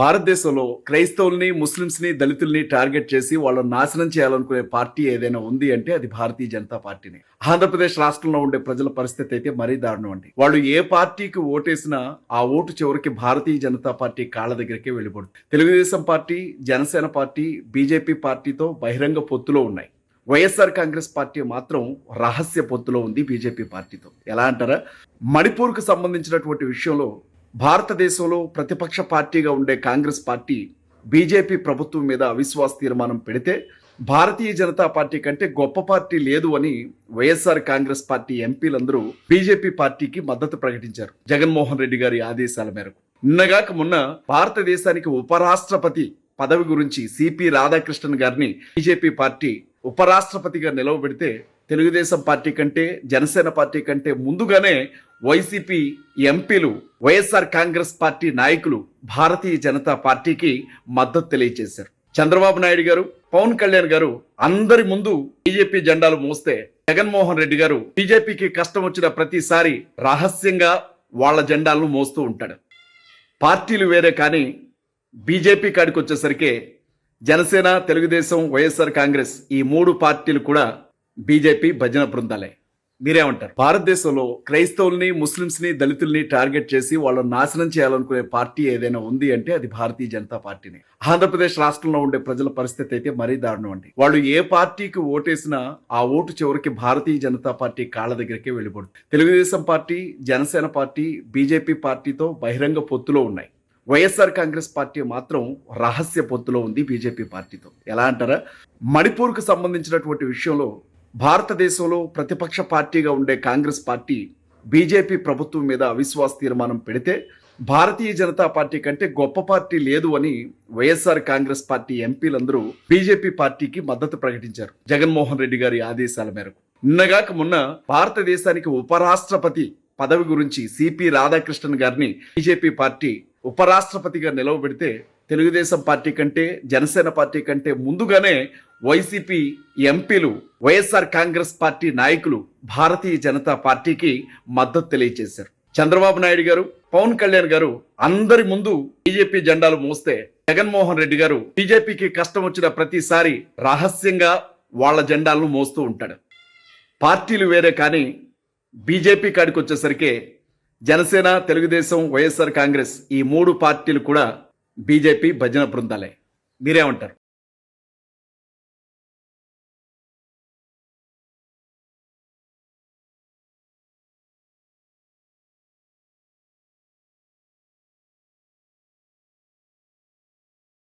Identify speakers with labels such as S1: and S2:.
S1: భారతదేశంలో క్రైస్తవుల్ని ముస్లింస్ని దళితుల్ని టార్గెట్ చేసి వాళ్ళని నాశనం చేయాలనుకునే పార్టీ ఏదైనా ఉంది అంటే అది భారతీయ జనతా పార్టీనే. ఆంధ్రప్రదేశ్ రాష్ట్రంలో ఉండే ప్రజల పరిస్థితి అయితే మరీ దారుణం అండి. వాళ్ళు ఏ పార్టీకి ఓటేసినా ఆ ఓటు చివరికి భారతీయ జనతా పార్టీ కాళ్ళ దగ్గరికే వెళ్ళిపోతుంది. Telugu Desam party Janasena party BJP పార్టీతో బహిరంగ పొత్తులో ఉన్నాయి. వైఎస్ఆర్ కాంగ్రెస్ పార్టీ మాత్రం రహస్య పొత్తులో ఉంది బీజేపీ పార్టీతో. ఎలా అంటారా? మణిపూర్కు సంబంధించినటువంటి విషయంలో భారతదేశంలో ప్రతిపక్ష పార్టీగా ఉండే కాంగ్రెస్ పార్టీ బీజేపీ ప్రభుత్వం మీద అవిశ్వాస తీర్మానం పెడితే భారతీయ జనతా పార్టీ కంటే గొప్ప పార్టీ లేదు అని వైఎస్ఆర్ కాంగ్రెస్ పార్టీ ఎంపీలందరూ బీజేపీ పార్టీకి మద్దతు ప్రకటించారు. జగన్మోహన్ రెడ్డి గారి ఆదేశాల మేరకు. నిన్నగాక మొన్న భారతదేశానికి ఉపరాష్ట్రపతి పదవి గురించి సిపి రాధాకృష్ణన్ గారిని బీజేపీ పార్టీ ఉపరాష్ట్రపతిగా నిలవబెడితే తెలుగుదేశం పార్టీ కంటే జనసేన పార్టీ కంటే ముందుగానే వైసీపీ ఎంపీలు వైఎస్ఆర్ కాంగ్రెస్ పార్టీ నాయకులు భారతీయ జనతా పార్టీకి మద్దతు తెలియజేశారు. చంద్రబాబు నాయుడు గారు పవన్ కళ్యాణ్ గారు అందరి ముందు బీజేపీ జెండాలు మోస్తే జగన్మోహన్ రెడ్డి గారు బీజేపీకి కష్టం వచ్చిన ప్రతిసారి రహస్యంగా వాళ్ళ జెండాలను మోస్తూ ఉంటాడు. పార్టీలు వేరే కానీ బీజేపీ కాడికి వచ్చేసరికి జనసేన తెలుగుదేశం వైఎస్ఆర్ కాంగ్రెస్ ఈ మూడు పార్టీలు కూడా బీజేపీ భజన బృందాలే. మీరేమంటారు? భారతదేశంలో క్రైస్తవుల్ని ముస్లింస్ని దళితుల్ని టార్గెట్ చేసి వాళ్ళని నాశనం చేయాలనుకునే పార్టీ ఏదైనా ఉంది అంటే అది భారతీయ జనతా పార్టీనే. ఆంధ్రప్రదేశ్ రాష్ట్రంలో ఉండే ప్రజల పరిస్థితి అయితే మరీ దారుణం అండి. వాళ్ళు ఏ పార్టీకి ఓటేసినా ఆ ఓటు చివరికి భారతీయ జనతా పార్టీ కాళ్ళ దగ్గరికే వెళ్ళిపోతుంది. Telugu Desam party Janasena party BJP పార్టీతో బహిరంగ పొత్తులో ఉన్నాయి. వైఎస్ఆర్ కాంగ్రెస్ పార్టీ మాత్రం రహస్య పొత్తులో ఉంది బీజేపీ పార్టీతో. ఎలా అంటారా? మణిపూర్కు సంబంధించినటువంటి విషయంలో భారతదేశంలో ప్రతిపక్ష పార్టీగా ఉండే కాంగ్రెస్ పార్టీ బీజేపీ ప్రభుత్వం మీద అవిశ్వాస తీర్మానం పెడితే భారతీయ జనతా పార్టీ కంటే గొప్ప పార్టీ లేదు అని వైఎస్ఆర్ కాంగ్రెస్ పార్టీ ఎంపీలందరూ బీజేపీ పార్టీకి మద్దతు ప్రకటించారు. జగన్మోహన్ రెడ్డి గారి ఆదేశాల మేరకు. నిన్నగాక మొన్న భారతదేశానికి ఉపరాష్ట్రపతి పదవి గురించి సిపి రాధాకృష్ణన్ గారిని బీజేపీ పార్టీ ఉపరాష్ట్రపతిగా నిలవబెడితే తెలుగుదేశం పార్టీ కంటే జనసేన పార్టీ కంటే ముందుగానే వైసీపీ ఎంపీలు వైఎస్ఆర్ కాంగ్రెస్ పార్టీ నాయకులు భారతీయ జనతా పార్టీకి మద్దతు తెలియజేశారు. చంద్రబాబు నాయుడు గారు పవన్ కళ్యాణ్ గారు అందరి ముందు బీజేపీ జెండాలు మోస్తే జగన్మోహన్ రెడ్డి గారు బీజేపీకి కష్టం వచ్చిన ప్రతిసారి రహస్యంగా వాళ్ళ జెండాలను మోస్తూ ఉంటాడు. పార్టీలు వేరే కానీ బీజేపీ కాడికి వచ్చేసరికి జనసేన తెలుగుదేశం వైఎస్ఆర్ కాంగ్రెస్ ఈ మూడు పార్టీలు కూడా బీజేపీ భజన బృందాలే. మీరేమంటారు?